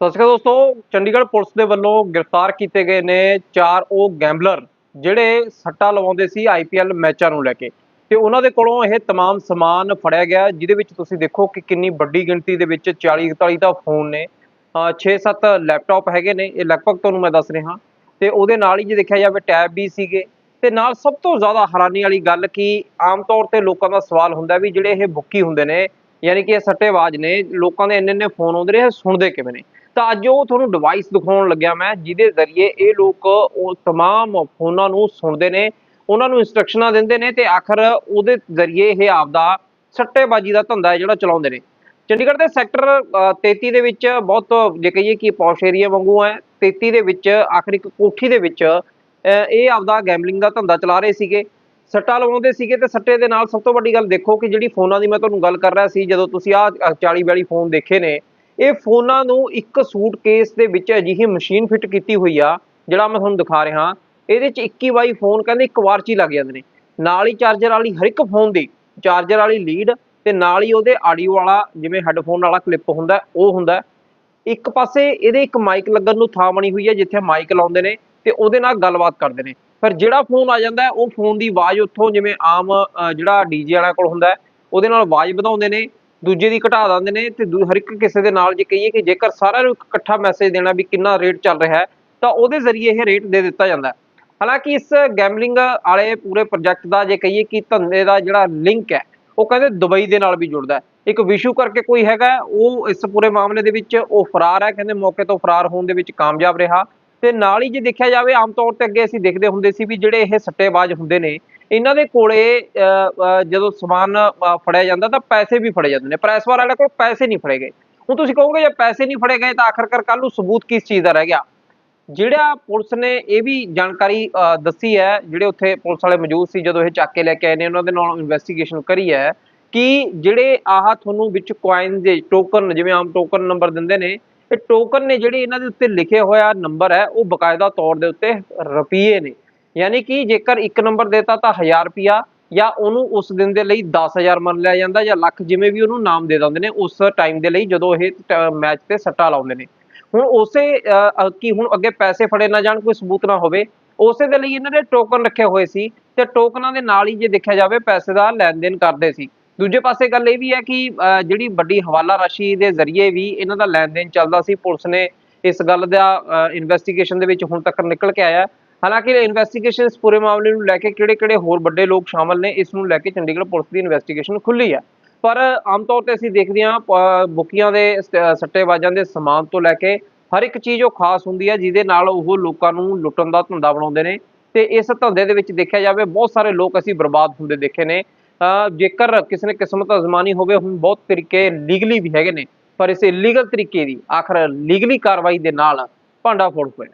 ਸਤਿ ਸ਼੍ਰੀ ਅਕਾਲ ਦੋਸਤੋ ਚੰਡੀਗੜ੍ਹ ਪੁਲਿਸ ਦੇ ਵੱਲੋਂ ਗ੍ਰਿਫਤਾਰ ਕੀਤੇ ਗਏ ਨੇ ਚਾਰ ਉਹ ਗੈਂਬਲਰ ਜਿਹੜੇ ਸੱਟਾ ਲਵਾਉਂਦੇ ਸੀ ਆਈਪੀਐਲ ਮੈਚਾਂ ਨੂੰ ਲੈ ਕੇ ਤੇ ਉਹਨਾਂ ਦੇ ਕੋਲੋਂ ਇਹ तमाम ਸਮਾਨ ਫੜਿਆ ਗਿਆ ਜਿਹਦੇ ਵਿੱਚ ਤੁਸੀਂ ਦੇਖੋ ਕਿ ਕਿੰਨੀ ਵੱਡੀ ਗਿਣਤੀ ਦੇ ਵਿੱਚ 40 41 ਤਾਂ ਫੋਨ ਨੇ 6-7 ਲੈਪਟਾਪ ਹੈਗੇ ਨੇ ਇਹ ਲਗਭਗ ਤੁਹਾਨੂੰ ਮੈਂ ਦੱਸ ਰਿਹਾ ਤੇ ਉਹਦੇ ਨਾਲ ਹੀ ਜੇ ਦੇਖਿਆ ਜਾਵੇ ਟੈਬ ਵੀ ਸੀਗੇ ਤੇ ਨਾਲ ਸਭ ਤੋਂ ਜ਼ਿਆਦਾ ਹੈਰਾਨੀ ਵਾਲੀ ਗੱਲ ਕਿ ਆਮ ਤੌਰ ਤੇ ਲੋਕਾਂ ਦਾ ਸਵਾਲ ਹੁੰਦਾ ਵੀ ਜਿਹੜੇ ਇਹ ਬੁੱਕੀ ਹੁੰਦੇ ਨੇ ਯਾਨੀ ਕਿ ਇਹ ਸੱਟੇਬਾਜ਼ ਨੇ ਲੋਕਾਂ ਦੇ ਇੰਨੇ ਇੰਨੇ ਫੋਨ ਆਉਂਦੇ ਨੇ ਇਹ ਸੁਣਦੇ ਕਿਵੇਂ ਨੇ ਤਾਂ ਅੱਜ ਉਹ ਤੁਹਾਨੂੰ ਡਿਵਾਈਸ ਦਿਖਾਉਣ ਲੱਗਿਆ ਮੈਂ ਜਿਹਦੇ ਜ਼ਰੀਏ ਇਹ ਲੋਕ ਉਹ तमाम ਫੋਨਾਂ ਨੂੰ ਸੁਣਦੇ ਨੇ ਉਹਨਾਂ ਨੂੰ ਇਨਸਟਰਕਸ਼ਨਾਂ ਦਿੰਦੇ ਨੇ ਤੇ ਆਖਰ ਉਹਦੇ ਜ਼ਰੀਏ ਇਹ ਆਪਦਾ ਸੱਟੇਬਾਜ਼ੀ ਦਾ ਧੰਦਾ ਹੈ ਜਿਹੜਾ ਚਲਾਉਂਦੇ ਨੇ ਚੰਡੀਗੜ੍ਹ ਦੇ ਸੈਕਟਰ 33 ਦੇ ਵਿੱਚ ਬਹੁਤ ਜੇ ਕਹੀਏ ਕਿ ਪੌਸ਼ ਏਰੀਆ ਵਾਂਗੂ ਹੈ 33 ਦੇ ਵਿੱਚ ਆਖਰ ਇੱਕ ਕੋਠੀ ਦੇ ਵਿੱਚ ਅਹ ਇਹ ਆਪਦਾ ਗੈਂਬਲਿੰਗ ਦਾ ਧੰਦਾ ਚਲਾ ਰਹੇ ਸੀਗੇ ਸੱਟਾ ਲਵਾਉਂਦੇ ਸੀਗੇ ਤੇ ਸੱਟੇ ਦੇ ਨਾਲ ਸਭ ਤੋਂ ਵੱਡੀ ਗੱਲ ਦੇਖੋ ਕਿ ਜਿਹੜੀ ਫੋਨਾਂ ਦੀ ਮੈਂ ਤੁਹਾਨੂੰ ਗੱਲ ਕਰ ਰਿਹਾ ਸੀ ਜਦੋਂ ਤੁਸੀਂ ਆਹ 40 42 ਫੋਨ ਦੇਖੇ ਨੇ ਇਹ ਫੋਨਾਂ ਨੂੰ ਇੱਕ ਸੂਟਕੇਸ ਦੇ ਵਿੱਚ ਅਜਿਹੀ ਮਸ਼ੀਨ ਫਿੱਟ ਕੀਤੀ ਹੋਈ ਆ ਜਿਹੜਾ ਮੈਂ ਤੁਹਾਨੂੰ ਦਿਖਾ ਰਿਹਾ। ਇਹਦੇ ਚ 21 22 ਫੋਨ ਕਹਿੰਦੇ ਇੱਕ ਵਾਰ ਚ ਹੀ ਲੱਗ ਜਾਂਦੇ ਨੇ। ਨਾਲ ਹੀ ਚਾਰਜਰ ਵਾਲੀ ਹਰ ਇੱਕ ਫੋਨ ਦੀ ਚਾਰਜਰ ਵਾਲੀ ਲੀਡ ਤੇ ਨਾਲ ਹੀ ਉਹਦੇ ਆਡੀਓ ਵਾਲਾ ਜਿਵੇਂ ਹੈੱਡਫੋਨ ਵਾਲਾ ਕਲਿੱਪ ਹੁੰਦਾ ਉਹ ਹੁੰਦਾ। ਇੱਕ ਪਾਸੇ ਇਹਦੇ ਇੱਕ ਮਾਈਕ ਲੱਗਣ ਨੂੰ ਥਾਂ ਬਣੀ ਹੋਈ ਹੈ ਜਿੱਥੇ ਮਾਈਕ ਲਾਉਂਦੇ ਨੇ ਤੇ ਉਹਦੇ ਨਾਲ ਗੱਲਬਾਤ ਕਰਦੇ ਨੇ। ਪਰ ਜਿਹੜਾ ਫੋਨ ਆ ਜਾਂਦਾ ਉਹ ਫੋਨ ਦੀ ਆਵਾਜ਼ ਉੱਥੋਂ ਜਿਵੇਂ ਆਮ ਅ, ਜਿਹੜਾ ਡੀਜੇ ਵਾਲਾ ਕੋਲ ਹੁੰਦਾ ਉਹਦੇ ਨਾਲ ਆਵਾਜ਼ ਵਧਾਉਂਦੇ ਨੇ। ਦੂਜੇ ਦੀ ਘਟਾ ਦਿੰਦੇ ਨੇ ਤੇ ਦੂ- ਹਰ ਇੱਕ ਕਿਸੇ ਦੇ ਨਾਲ ਜੇ ਕਹੀਏ ਕਿ ਜੇਕਰ ਸਾਰਿਆਂ ਨੂੰ ਇੱਕ ਇਕੱਠਾ ਮੈਸੇਜ ਦੇਣਾ ਵੀ ਕਿੰਨਾ ਰੇਟ ਚੱਲ ਰਿਹਾ ਹੈ, ਤਾਂ ਉਹਦੇ ਜ਼ਰੀਏ ਇਹ ਰੇਟ ਦੇ ਦਿੱਤਾ ਜਾਂਦਾ ਹਾਲਾਂਕਿ ਇਸ ਗੈਮਲਿੰਗ ਵਾਲੇ ਪੂਰੇ ਪ੍ਰੋਜੈਕਟ ਦਾ ਜੇ ਕਹੀਏ ਕਿ ਧੰਦੇ ਦਾ ਜਿਹੜਾ ਲਿੰਕ ਹੈ, ਉਹ ਕਹਿੰਦੇ ਦੁਬਈ ਦੇ ਨਾਲ ਵੀ ਜੁੜਦਾ ਇੱਕ ਵਿਸ਼ੂ ਕਰਕੇ ਕੋਈ ਹੈਗਾ ਉਹ ਇਸ ਪੂਰੇ ਮਾਮਲੇ ਦੇ ਵਿੱਚ ਉਹ ਫਰਾਰ ਹੈ, ਕਹਿੰਦੇ ਮੌਕੇ ਤੋਂ ਫਰਾਰ ਹੋਣ ਦੇ ਵਿੱਚ ਕਾਮਯਾਬ ਰਿਹਾ। ਤੇ ਨਾਲ ਹੀ ਜੇ ਦੇਖਿਆ ਜਾਵੇ, ਆਮ ਤੌਰ ਤੇ ਅੱਗੇ ਅਸੀਂ ਦੇਖਦੇ ਹੁੰਦੇ ਸੀ ਵੀ ਜਿਹੜੇ ਇਹ ਸੱਟੇਬਾਜ਼ ਹੁੰਦੇ ਨੇ ਇਹਨਾਂ ਦੇ ਕੋਲੇ ਜਦੋਂ ਸਮਾਨ ਫੜਿਆ ਜਾਂਦਾ ਤਾਂ ਪੈਸੇ ਵੀ ਫੜੇ ਜਾਂਦੇ ਨੇ। ਪ੍ਰੈਸ ਇਸ ਕੋਲ ਪੈਸੇ ਨਹੀਂ ਫੜੇ ਗਏ। ਹੁਣ ਤੁਸੀਂ ਕਹੋਗੇ, ਜੇ ਪੈਸੇ ਨਹੀਂ ਫੜੇ ਗਏ ਤਾਂ ਆਖਰਕਾਰ ਕੱਲ ਨੂੰ ਸਬੂਤ ਕਿਸ ਚੀਜ਼ ਦਾ ਰਹਿ ਗਿਆ? ਜਿਹੜਾ ਪੁਲਿਸ ਨੇ ਇਹ ਵੀ ਜਾਣਕਾਰੀ ਦੱਸੀ ਹੈ, ਜਿਹੜੇ ਉੱਥੇ ਪੁਲਿਸ ਵਾਲੇ ਮੌਜੂਦ ਸੀ ਜਦੋਂ ਇਹ ਚੱਕ ਕੇ ਲੈ ਕੇ ਆਏ ਨੇ, ਉਹਨਾਂ ਦੇ ਨਾਲ ਇਨਵੈਸਟੀਗੇਸ਼ਨ ਕਰੀ ਹੈ ਕਿ ਜਿਹੜੇ ਆਹ ਤੁਹਾਨੂੰ ਵਿੱਚ ਕੁਆਇਨ ਦੇ ਟੋਕਨ ਜਿਵੇਂ ਆਮ ਟੋਕਨ ਨੰਬਰ ਦਿੰਦੇ ਨੇ, ਇਹ ਟੋਕਨ ਨੇ ਜਿਹੜੇ ਇਹਨਾਂ ਦੇ ਉੱਤੇ ਲਿਖੇ ਹੋਇਆ ਨੰਬਰ ਹੈ, ਉਹ ਬਕਾਇਦਾ ਤੌਰ ਦੇ ਉੱਤੇ ਰੁਪਈਏ ਨੇ। ਯਾਨੀ ਕਿ ਜੇਕਰ ਇੱਕ ਨੰਬਰ ਦੇਤਾ ਤਾਂ 1000 ਰੁਪਿਆ ਜਾਂ ਉਹਨੂੰ ਉਸ ਦਿਨ ਦੇ ਲਈ 10000 ਮੰਨ ਲਿਆ ਜਾਂਦਾ ਜਾਂ ਲੱਖ ਜਿਵੇਂ ਵੀ ਉਹਨੂੰ ਨਾਮ ਦੇ ਦਿੰਦੇ ਨੇ, ਉਸ ਟਾਈਮ ਦੇ ਲਈ ਜਦੋਂ ਇਹ ਮੈਚ ਤੇ ਸੱਟਾ ਲਾਉਂਦੇ ਨੇ। ਹੁਣ ਉਸੇ ਕੀ ਹੁਣ ਅੱਗੇ ਪੈਸੇ ਫੜੇ ਨਾ ਜਾਣ, ਕੋਈ ਸਬੂਤ ਨਾ ਹੋਵੇ, ਉਸੇ ਦੇ ਲਈ ਇਹਨਾਂ ਨੇ ਟੋਕਨ ਰੱਖੇ ਹੋਏ ਸੀ ਤੇ ਟੋਕਨਾਂ ਦੇ ਨਾਲ ਹੀ ਜੇ ਦੇਖਿਆ ਜਾਵੇ ਪੈਸੇ ਦਾ ਲੈਣ ਦੇਣ ਕਰਦੇ ਸੀ। ਦੂਜੇ ਪਾਸੇ ਗੱਲ ਇਹ ਵੀ ਹੈ ਕਿ ਜਿਹੜੀ ਵੱਡੀ ਹਵਾਲਾ ਰਾਸ਼ੀ ਦੇ ਜ਼ਰੀਏ ਵੀ ਇਹਨਾਂ ਦਾ ਲੈਣ ਦੇਣ ਚੱਲਦਾ ਸੀ, ਪੁਲਿਸ ਨੇ ਇਸ ਗੱਲ ਦਾ ਇਨਵੈਸਟੀਗੇਸ਼ਨ ਦੇ ਵਿੱਚ ਹੁਣ ਤੱਕ ਨਿਕਲ ਕੇ ਆਇਆ। ਹਾਲਾਂਕਿ ਇਨਵੈਸਟੀਗੇਸ਼ਨ ਇਸ ਪੂਰੇ ਮਾਮਲੇ ਨੂੰ ਲੈ ਕੇ ਕਿਹੜੇ-ਕਿਹੜੇ ਹੋਰ ਵੱਡੇ ਲੋਕ ਸ਼ਾਮਲ ਨੇ ਇਸ ਨੂੰ ਲੈ ਕੇ ਚੰਡੀਗੜ੍ਹ ਪੁਲਿਸ ਦੀ ਇਨਵੈਸਟੀਗੇਸ਼ਨ ਖੁੱਲੀ ਹੈ। ਪਰ ਆਮ ਤੌਰ ਤੇ ਅਸੀਂ ਦੇਖਦੇ ਹਾਂ ਅ, ਬੁੱਕੀਆਂ ਦੇ ਸ- ਸੱਟੇਬਾਜ਼ਾਂ ਦੇ ਸਮਾਨ ਤੋਂ ਲੈ ਕੇ ਹਰ ਇੱਕ ਚੀਜ਼ ਉਹ ਖਾਸ ਹੁੰਦੀ ਹੈ ਜਿਹਦੇ ਨਾਲ ਉਹ ਲੋਕਾਂ ਨੂੰ ਲੁੱਟਣ ਦਾ ਧੰਦਾ ਬਣਾਉਂਦੇ ਨੇ। ਤੇ ਇਸ ਧੰਦੇ ਦੇ ਵਿੱਚ ਦੇਖਿਆ ਜਾਵੇ ਬਹੁਤ ਸਾਰੇ ਲੋਕ ਅਸੀਂ ਬਰਬਾਦ ਹੁੰਦੇ ਦੇਖੇ ਨੇ। ਜੇਕਰ ਕਿਸੇ ਨੇ ਕਿਸਮਤ ਅਜ਼ਮਾਨੀ ਹੋਵੇ ਹੁਣ ਬਹੁਤ ਤਰੀਕੇ ਲੀਗਲੀ ਵੀ ਹੈਗੇ ਨੇ ਪਰ ਇਸ ਇਲੀਗਲ ਤਰੀਕੇ ਦੀ ਆਖਰ ਲੀਗਲੀ ਕਾਰਵਾਈ ਦੇ ਨਾਲ ਭਾਂਡਾ ਫੋੜ ਹੋਇਆ।